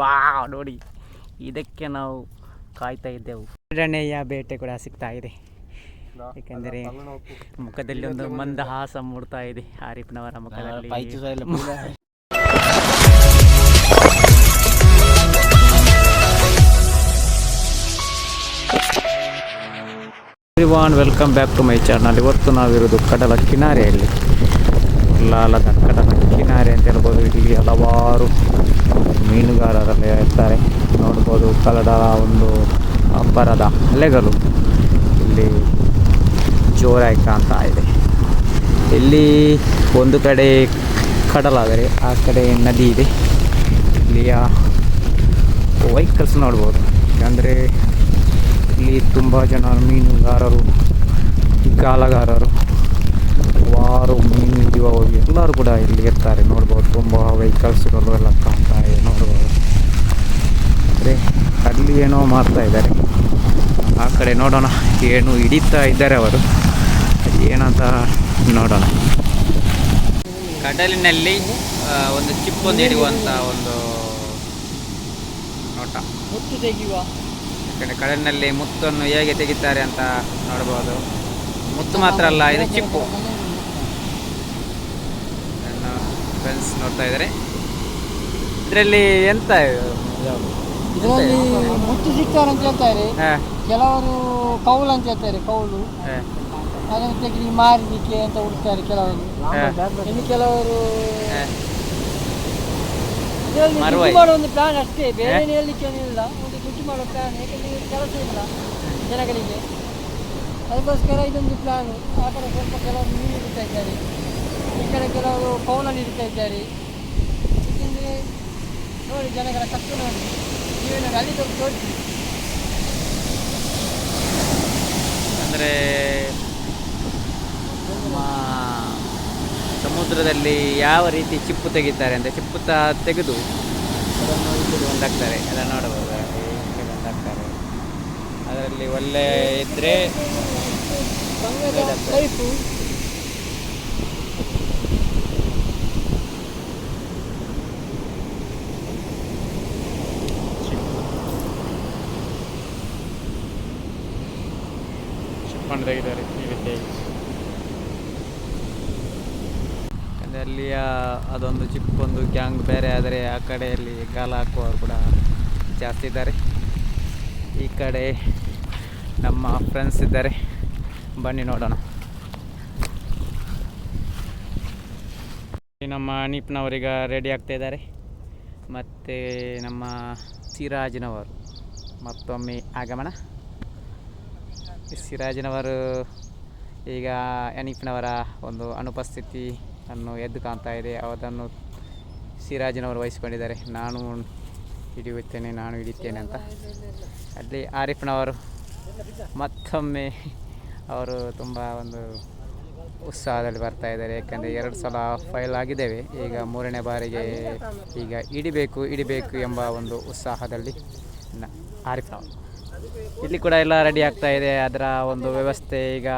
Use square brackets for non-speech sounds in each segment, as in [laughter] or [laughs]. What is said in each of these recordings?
ವಾ ನೋಡಿ. ಇದಕ್ಕೆ ನಾವು ಕಾಯ್ತಾ ಇದ್ದೆವು. ಎರಡನೆಯ ಬೇಟೆ ಕೂಡ ಸಿಗ್ತಾ ಇದೆ. ಏಕೆಂದರೆ ಮುಖದಲ್ಲಿ ಒಂದು ಮಂದಹಾಸ ಮೂಡ್ತಾ ಇದೆ ಆರಿಫ್ನವರ ಮುಖದಲ್ಲಿ. Everyone welcome back to my channel ಇವತ್ತು ನಾವಿರೋದು ಕಡಲ ಕಿನಾರೆಯಲ್ಲಿ. ಲಾಲದ ದಕ್ಕದ ಕಿನಾರೆ ಅಂತ ಹೇಳ್ಬೋದು. ಇಲ್ಲಿ ಹಲವಾರು ಮೀನುಗಾರರಲ್ಲಿ ಇರ್ತಾರೆ. ನೋಡ್ಬೋದು ಕನ್ನಡ ಒಂದು ಅಬ್ಬರದ ಅಲೆಗಳು ಇಲ್ಲಿ ಜೋರಾಗಿ ಕಾಣ್ತಾ ಇದೆ. ಇಲ್ಲಿ ಒಂದು ಕಡೆ ಕಡಲಾದರೆ ಆ ಕಡೆ ನದಿ ಇದೆ. ಇಲ್ಲಿಯ ವೆಹಿಕಲ್ಸ್ ನೋಡ್ಬೋದು. ಅಂದರೆ ಇಲ್ಲಿ ತುಂಬ ಜನ ಮೀನುಗಾರರು, ಗಾಲಗಾರರು ಹಲವಾರು ಮೀನು ಹಿಡಿಯುವವರು ಎಲ್ಲರೂ ಕೂಡ ಇಲ್ಲಿ ಇರ್ತಾರೆ. ನೋಡ್ಬೋದು ತುಂಬ ವೆಹಿಕಲ್ಸ್ಗಳು ಎಲ್ಲ ಕಾಣ್ತಾ ಇದೆ. ನೋಡ್ಬೋದು. ಅಂದರೆ ಅಲ್ಲಿ ಏನೋ ಮಾಡ್ತಾ ಇದ್ದಾರೆ. ಆ ಕಡೆ ನೋಡೋಣ. ಏನು ಹಿಡಿತಾ ಇದ್ದಾರೆ ಅವರು. ಅದು ಏನಂತ ನೋಡೋಣ. ಕಡಲಿನಲ್ಲಿ ಒಂದು ಚಿಪ್ಪು ಹಿಡಿಯುವಂಥ ಒಂದು ನೋಟ. ಮುತ್ತು ತೆಗೆಯುವ. ಕಡೆ ಕಡಲಿನಲ್ಲಿ ಮುತ್ತನ್ನು ಹೇಗೆ ತೆಗಿತಾರೆ ಅಂತ ನೋಡ್ಬೋದು. ಮುತ್ತು ಮಾತ್ರ ಅಲ್ಲ ಇದು ಚಿಪ್ಪು. ಫ್ರೆಂಡ್ಸ್ ನೋಡ್ತಾ ಇದ್ದಾರೆ ಇದರಲ್ಲಿ ಎಂತ ಇದು? ಇದರಲ್ಲಿ ಮುತ್ತು ಸಿಕ್ತಾರೆ ಅಂತ ಹೇಳ್ತಾರೆ ಕೆಲವರು ಕೌಲ್ ಅಂತ ಹೇಳ್ತಾರೆ ಕೌಲು. ಅದನ್ನು ತೆಗೆದು ಮಾರಲಿಕ್ಕೆ ಅಂತ ಹುಡ್ತಾರೆ ಕೆಲವರು. ಇನ್ನು ಕೆಲವರು ದುಡ್ಡು ಮಾಡೋ ಒಂದು ಪ್ಲಾನ್ ಅಷ್ಟೇ ಬೇರೆ ಹೇಳಲಿಕ್ಕೆ ಏನಿಲ್ಲ. ಒಂದು ದುಡ್ಡು ಮಾಡೋ ಪ್ಲಾನ್ ಯಾಕಂದ್ರೆ ಕೆಲಸ ಇಲ್ಲ ಜನಗಳಿಗೆ. ಅದಕ್ಕೋಸ್ಕರ ಇದೊಂದು ಪ್ಲಾನ್ ಆ ಕಡೆ ಸ್ವಲ್ಪ ಕೆಲವರು ಮೀನು ಇಡ್ತಾ ಇದ್ದಾರೆ. ಈ ಕಡೆ ಕೆಲವರು ಫೋನಲ್ಲಿ ಹಿಡಿತಾ ಇದ್ದಾರೆ. ಏಕೆಂದರೆ ನೋಡಿ ಜನಗಳ ಕಷ್ಟ ನೋಡಿ. ನೀವೇನಾದ್ರು ಅಲ್ಲಿ ತೋರಿಸಿ. ಅಂದರೆ ಸಮುದ್ರದಲ್ಲಿ ಯಾವ ರೀತಿ ಚಿಪ್ಪು ತೆಗಿತಾರೆ ಅಂದರೆ ಚಿಪ್ಪು ತ ತೆಗೆದು ಅದನ್ನು ಇಲ್ಲಿ ಒಂದಾಗ್ತಾರೆ ಎಲ್ಲ ನೋಡಬಹುದು. ಇಲ್ಲಿ ಒಂದಾಗ್ತಾರೆ ಅದರಲ್ಲಿ ಒಳ್ಳೆ ಇದ್ದರೆ ತೆಗಿತಾರೆ ಈ ರೀತಿಯಾಗಿ ಅಲ್ಲಿಯ ಅದೊಂದು ಚಿಪ್ಪೊಂದು ಗ್ಯಾಂಗ್ ಬೇರೆ ಆದರೆ ಆ ಕಡೆಯಲ್ಲಿ ಗಾಲ ಹಾಕುವವರು ಕೂಡ ಜಾಸ್ತಿ ಇದ್ದಾರೆ. ಈ ಕಡೆ ನಮ್ಮ ಫ್ರೆಂಡ್ಸ್ ಇದ್ದಾರೆ. ಬನ್ನಿ ನೋಡೋಣ. ನಮ್ಮ ಅನೀಪ್ನವರೀಗ ರೆಡಿ ಆಗ್ತಾ ಇದ್ದಾರೆ. ಮತ್ತು ನಮ್ಮ ಸಿರಾಜ್ನವರು. ಮತ್ತೊಮ್ಮೆ ಆಗಮನ. ಸಿರಾಜ್ನವರು ಈಗ ಅನೀಫ್ನವರ ಒಂದು ಅನುಪಸ್ಥಿತಿಯನ್ನು ಎದ್ದು ಕಾಣ್ತಾ ಇದೆ. ಅದನ್ನು ಸಿರಾಜ್ನವರು ವಹಿಸಿಕೊಂಡಿದ್ದಾರೆ. ನಾನು ಹಿಡಿಯುತ್ತೇನೆ ನಾನು ಹಿಡಿಯುತ್ತೇನೆ ಅಂತ. ಅಲ್ಲಿ ಆರಿಫ್ನವರು ಮತ್ತೊಮ್ಮೆ ಅವರು ತುಂಬ ಒಂದು ಉತ್ಸಾಹದಲ್ಲಿ ಬರ್ತಾ ಇದ್ದಾರೆ. ಯಾಕೆಂದರೆ ಎರಡು ಸಲ ಫೈಲ್ ಆಗಿದ್ದೇವೆ. ಈಗ ಮೂರನೇ ಬಾರಿಗೆ ಈಗ ಇಡಿಬೇಕು ಇಡಿಬೇಕು ಎಂಬ ಒಂದು ಉತ್ಸಾಹದಲ್ಲಿ ಆರಿಫ್ನವರು. ಇಲ್ಲಿ ಕೂಡ ಎಲ್ಲ ರೆಡಿ ಆಗ್ತಾ ಇದೆ. ಅದರ ಒಂದು ವ್ಯವಸ್ಥೆ ಈಗ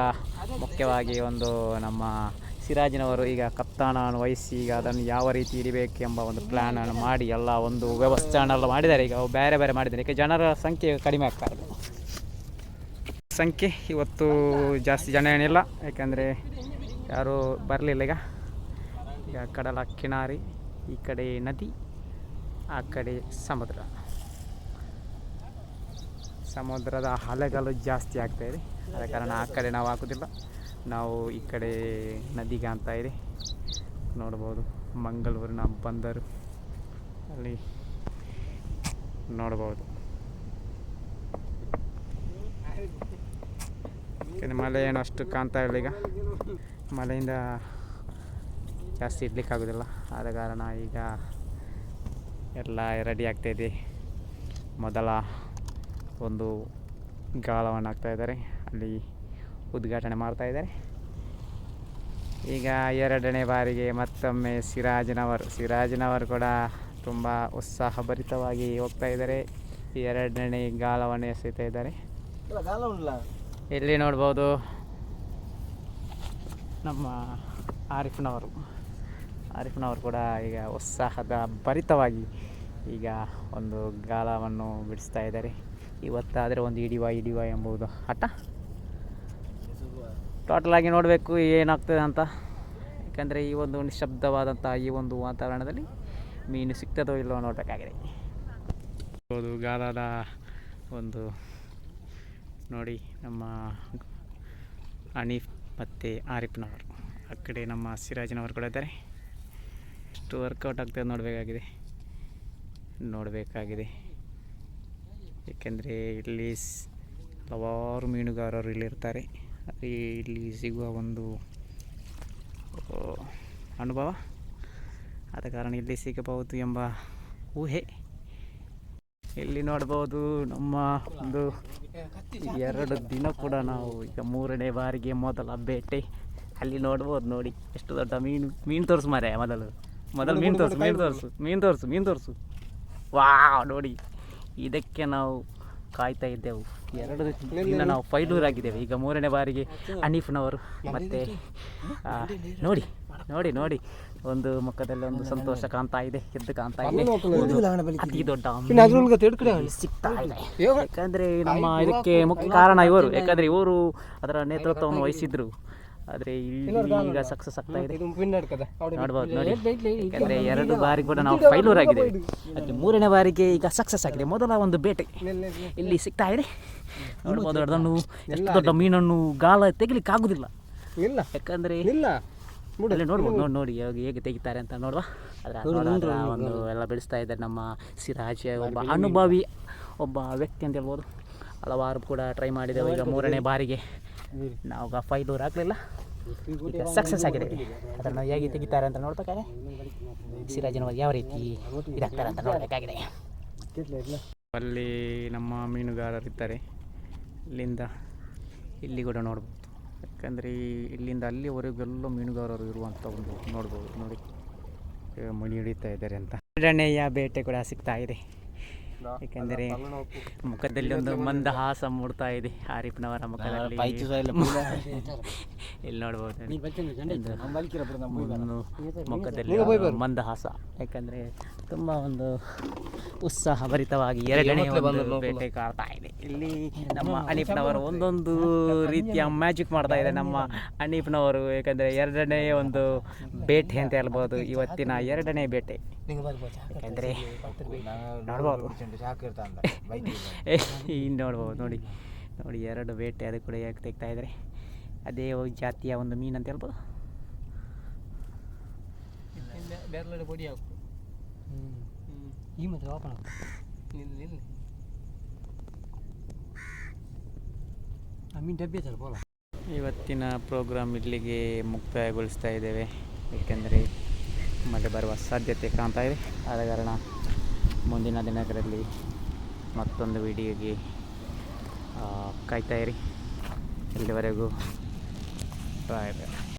ಮುಖ್ಯವಾಗಿ ಒಂದು ನಮ್ಮ ಸಿರಾಜಿನವರು ಈಗ ಕಪ್ತಾನವನ್ನು ವಹಿಸಿ ಈಗ ಅದನ್ನು ಯಾವ ರೀತಿ ಇರಬೇಕು ಎಂಬ ಒಂದು ಪ್ಲ್ಯಾನನ್ನು ಮಾಡಿ ಎಲ್ಲ ಒಂದು ವ್ಯವಸ್ಥೆಯನ್ನೆಲ್ಲ ಮಾಡಿದ್ದಾರೆ. ಈಗ ಬೇರೆ ಬೇರೆ ಮಾಡಿದ್ದಾರೆ. ಈಗ ಜನರ ಸಂಖ್ಯೆ ಕಡಿಮೆ ಆಗ್ತಾ ಇದೆ. ಸಂಖ್ಯೆ ಇವತ್ತು ಜಾಸ್ತಿ ಜನ ಏನಿಲ್ಲ. ಯಾಕೆಂದರೆ ಯಾರೂ ಬರಲಿಲ್ಲ ಈಗ. ಈಗ ಕಡಲ ಕಿನಾರಿ, ಈ ಕಡೆ ನದಿ, ಆ ಕಡೆ ಸಮುದ್ರ. ಸಮುದ್ರದ ಅಲೆಗಳು ಜಾಸ್ತಿ ಆಗ್ತಾ ಇದೆ. ಆದ ಕಾರಣ ಆ ಕಡೆ ನಾವು ಹಾಕೋದಿಲ್ಲ. ನಾವು ಈ ಕಡೆ ನದಿಗೆ ಕಾಣ್ತಾ ಇದೆ. ನೋಡ್ಬೋದು. ಮಂಗಳೂರಿನ ಬಂದರು. ಅಲ್ಲಿ ನೋಡ್ಬೋದು. ಮಳೆ ಏನು ಅಷ್ಟು ಕಾಣ್ತಾ ಇಲ್ಲ ಈಗ. ಮಳೆಯಿಂದ ಜಾಸ್ತಿ ಇಡ್ಲಿಕ್ಕಾಗೋದಿಲ್ಲ ಆದ ಕಾರಣ ಈಗ ಎಲ್ಲ ರೆಡಿ ಆಗ್ತಾಯಿದೆ ಮೊದಲ ಒಂದು ಗಾಳವನ್ನು ಹಾಕ್ತಾ ಇದ್ದಾರೆ. ಅಲ್ಲಿ ಉದ್ಘಾಟನೆ ಮಾಡ್ತಾ ಇದ್ದಾರೆ. ಈಗ ಎರಡನೇ ಬಾರಿಗೆ ಮತ್ತೊಮ್ಮೆ ಸಿರಾಜ್ನವರು. ಸಿರಾಜ್ನವರು ಕೂಡ ತುಂಬ ಉತ್ಸಾಹಭರಿತವಾಗಿ ಹೋಗ್ತಾ ಇದ್ದಾರೆ. ಎರಡನೇ ಗಾಳವನ್ನು ಎಸೆತಾ ಇದ್ದಾರೆ. ಇಲ್ಲಿ ನೋಡ್ಬೋದು? ನಮ್ಮ ಆರಿಫ್ನವರು. ಆರಿಫ್ನವರು ಕೂಡ ಈಗ ಉತ್ಸಾಹದ ಭರಿತವಾಗಿ ಈಗ ಒಂದು ಗಾಳವನ್ನು ಬಿಡಿಸ್ತಾ ಇದ್ದಾರೆ. ಇವತ್ತಾದರೆ ಒಂದು ಇಡಿವ ಇಡಿವ ಎಂಬುದು ಹಠ ಟೋಟಲ್ ಆಗಿ ನೋಡಬೇಕು ಏನಾಗ್ತದೆ ಅಂತ. ಯಾಕಂದರೆ ಈ ಒಂದು ನಿಶಬ್ದವಾದಂಥ ಈ ಒಂದು ವಾತಾವರಣದಲ್ಲಿ ಮೀನು ಸಿಗ್ತದೋ ಇಲ್ಲವೋ ನೋಡಬೇಕಾಗಿದೆ. ಹೌದು ಗಾಲದ ಒಂದು ನೋಡಿ ನಮ್ಮ ಅನೀಫ್ ಮತ್ತು ಆರಿಫ್ನವರು. ಆ ಕಡೆ ನಮ್ಮ ಸಿರಾಜಿನವರು ಕೂಡ ಇದ್ದಾರೆ. ಎಷ್ಟು ವರ್ಕೌಟ್ ಆಗ್ತದೆ ನೋಡಬೇಕಾಗಿದೆ. ನೋಡಬೇಕಾಗಿದೆ. ಏಕೆಂದರೆ ಇಲ್ಲಿ ಹಲವಾರು ಮೀನುಗಾರರು ಇಲ್ಲಿರ್ತಾರೆ. ಅದೇ ಇಲ್ಲಿ ಸಿಗುವ ಒಂದು ಅನುಭವ. ಆದ ಕಾರಣ ಇಲ್ಲಿ ಸಿಗಬಹುದು ಎಂಬ ಊಹೆ. ಇಲ್ಲಿ ನೋಡಬಹುದು ನಮ್ಮ ಒಂದು ಎರಡು ದಿನ ಕೂಡ ನಾವು ಈಗ ಮೂರನೇ ಬಾರಿಗೆ ಮೊದಲ ಬೇಟೆ. ಅಲ್ಲಿ ನೋಡ್ಬೋದು ನೋಡಿ, ಎಷ್ಟು ದೊಡ್ಡ ಮೀನು ಮೀನು ತೋರಿಸು ಮಾರೆ ಮೊದಲು. ಮೊದಲು ಮೀನು ತೋರಿಸು ಮೀನು ತೋರಿಸು ಮೀನು ತೋರಿಸು ಮೀನು ತೋರಿಸು. ವಾ ನೋಡಿ. ಇದಕ್ಕೆ ನಾವು ಕಾಯ್ತಾ ಇದ್ದೆವು. ಎರಡು ದಿನ ನಾವು ಫೈಲೂರ್ ಆಗಿದ್ದೇವೆ ಈಗ ಮೂರನೇ ಬಾರಿಗೆ ಅನೀಫ್ನವರು ಮತ್ತೆ ನೋಡಿ ನೋಡಿ ನೋಡಿ. ಒಂದು ಮುಖದಲ್ಲಿ ಒಂದು ಸಂತೋಷ ಕಾಣ್ತಾ ಇದೆ ಎದ್ದು ಕಾಣ್ತಾ ಇದೆ. ಅತಿ ದೊಡ್ಡ ಸಿಗ್ತಾ ಇದೆ. ಯಾಕಂದ್ರೆ ನಮ್ಮ ಇದಕ್ಕೆ ಮುಖ್ಯ ಕಾರಣ ಇವರು. ಯಾಕಂದ್ರೆ ಇವರು ಅದರ ನೇತೃತ್ವವನ್ನು ವಹಿಸಿದ್ರು. ಆದ್ರೆ ಇಲ್ಲಿ ಈಗ ಸಕ್ಸಸ್ ಆಗ್ತಾ ಇದೆ. ನೋಡ್ಬೋದು ನೋಡಿ. ಯಾಕಂದ್ರೆ ಎರಡು ಬಾರಿ ಕೂಡ ನಾವು ಫೈಲೂರ್ ಆಗಿದೆ. ಅದಕ್ಕೆ ಮೂರನೇ ಬಾರಿಗೆ ಈಗ ಸಕ್ಸಸ್ ಆಗಿದೆ. ಮೊದಲ ಒಂದು ಬೇಟೆ. ಇಲ್ಲಿ ಸಿಗ್ತಾ ಇದೆ. ನೋಡ್ಬೋದು ಅದನ್ನು ಎಷ್ಟು ದೊಡ್ಡ ಮೀನನ್ನು ಗಾಲ ತೆಗಿಲಿಕ್ಕೆ ಆಗುದಿಲ್ಲ ಇಲ್ಲ. ಯಾಕಂದ್ರೆ ಇಲ್ಲ. ಅಲ್ಲಿ ನೋಡ್ಬೋದು ನೋಡಿ ನೋಡಿ ಹೇಗೆ ಹೇಗೆ ತೆಗಿತಾರೆ ಅಂತ ನೋಡುವ. ಅದರ ಒಂದು ಎಲ್ಲ ಬೆಳೆಸ್ತಾ ಇದ್ದಾರೆ ನಮ್ಮ ಸಿರಾಜ್ ಒಬ್ಬ ಅನುಭವಿ ಒಬ್ಬ ವ್ಯಕ್ತಿ ಅಂತ ಹೇಳ್ಬೋದು. ಹಲವಾರು ಕೂಡ ಟ್ರೈ ಮಾಡಿದೆವು ಈಗ ಮೂರನೇ ಬಾರಿಗೆ. ನಾವು ಫೈಲೂರ್ ಆಗಲಿಲ್ಲ. ಈಗ ಸಕ್ಸಸ್ ಆಗಿದೆ. ಅದನ್ನು ಹೇಗೆ ತೆಗಿತಾರೆ ಅಂತ ನೋಡ್ಬೇಕಾದ್ರೆ ಸಿರಾಜನವರು ಯಾವ ರೀತಿ ಇದಾಗ್ತಾರೆ ಅಂತ ನೋಡಬೇಕಾಗಿದೆ. ಅಲ್ಲಿ ನಮ್ಮ ಮೀನುಗಾರರು ಇದ್ದಾರೆ ಇಲ್ಲಿಂದ ಇಲ್ಲಿ ಕೂಡ ನೋಡ್ಬೋದು. ಯಾಕಂದರೆ ಇಲ್ಲಿಂದ ಅಲ್ಲಿವರೆಗೆಲ್ಲ ಮೀನುಗಾರರು ಇರುವಂಥ ಒಂದು ನೋಡ್ಬೋದು. ನೋಡಿ ಮಣಿ ಹಿಡಿತಾ ಇದ್ದಾರೆ ಅಂತ. ಎರಡನೆಯ ಬೇಟೆ ಕೂಡ ಸಿಗ್ತಾ ಇದೆ. ಏಕೆಂದರೆ ಮುಖದಲ್ಲಿ ಒಂದು ಮಂದಹಾಸ ಮೂಡ್ತಾ ಇದೆ. ಆರಿಫ್ನವರ ಮುಖದಲ್ಲಿ. [laughs] ಇಲ್ಲಿ ನೋಡ್ಬೋದು ಮುಖದಲ್ಲಿ ಮಂದಹಾಸ ಯಾಕಂದರೆ ತುಂಬ ಒಂದು ಉತ್ಸಾಹಭರಿತವಾಗಿ ಎರಡನೇ ಒಂದು ಬೇಟೆ ಕಾಡ್ತಾ ಇದೆ ಇಲ್ಲಿ ನಮ್ಮ ಅನೀಫ್ನವರು ಒಂದೊಂದು ರೀತಿಯ ಮ್ಯಾಜಿಕ್ ಮಾಡ್ತಾ ಇದೆ ನಮ್ಮ ಅನೀಫ್ನವರು ಯಾಕಂದ್ರೆ ಎರಡನೇ ಒಂದು ಬೇಟೆ ಅಂತ ಹೇಳ್ಬೋದು ಇವತ್ತಿನ ಎರಡನೇ ಬೇಟೆ ಯಾಕಂದರೆ ನೋಡ್ಬೋದು ನೋಡ್ಬೋದು ನೋಡಿ ನೋಡಿ ಎರಡು ಬೇಟೆ ಅದು ಕೂಡ ಯಾಕೆ ತೆಗ್ತಾ ಇದ್ದಾರೆ ಅದೇ ಒಂದು ಜಾತಿಯ ಒಂದು ಮೀನು ಅಂತ ಹೇಳ್ಬೋದು. ಬೇರೆ ಪೊಡಿ ಹಾಕು. ಈ ಮತ್ತೆ ಓಪನ್ ನಿಲ್ಲ ನಿಲ್ಲ ಆ ಮೀನು ಡಬ್ಬಿ ಬೋಲ ಇವತ್ತಿನ ಪ್ರೋಗ್ರಾಮ್ ಇಲ್ಲಿಗೆ ಮುಕ್ತಾಯಗೊಳಿಸ್ತಾ ಇದ್ದೇವೆ. ಏಕೆಂದರೆ ಮಳೆ ಬರುವ ಸಾಧ್ಯತೆ ಕಾಣ್ತಾ ಇದೆ. ಆದ ಕಾರಣ ಮುಂದಿನ ದಿನಗಳಲ್ಲಿ ಮತ್ತೊಂದು ವಿಡಿಯೋಗೆ ಕಾಯ್ತಾ ಇರಿ. ಇಲ್ಲಿವರೆಗೂ Right.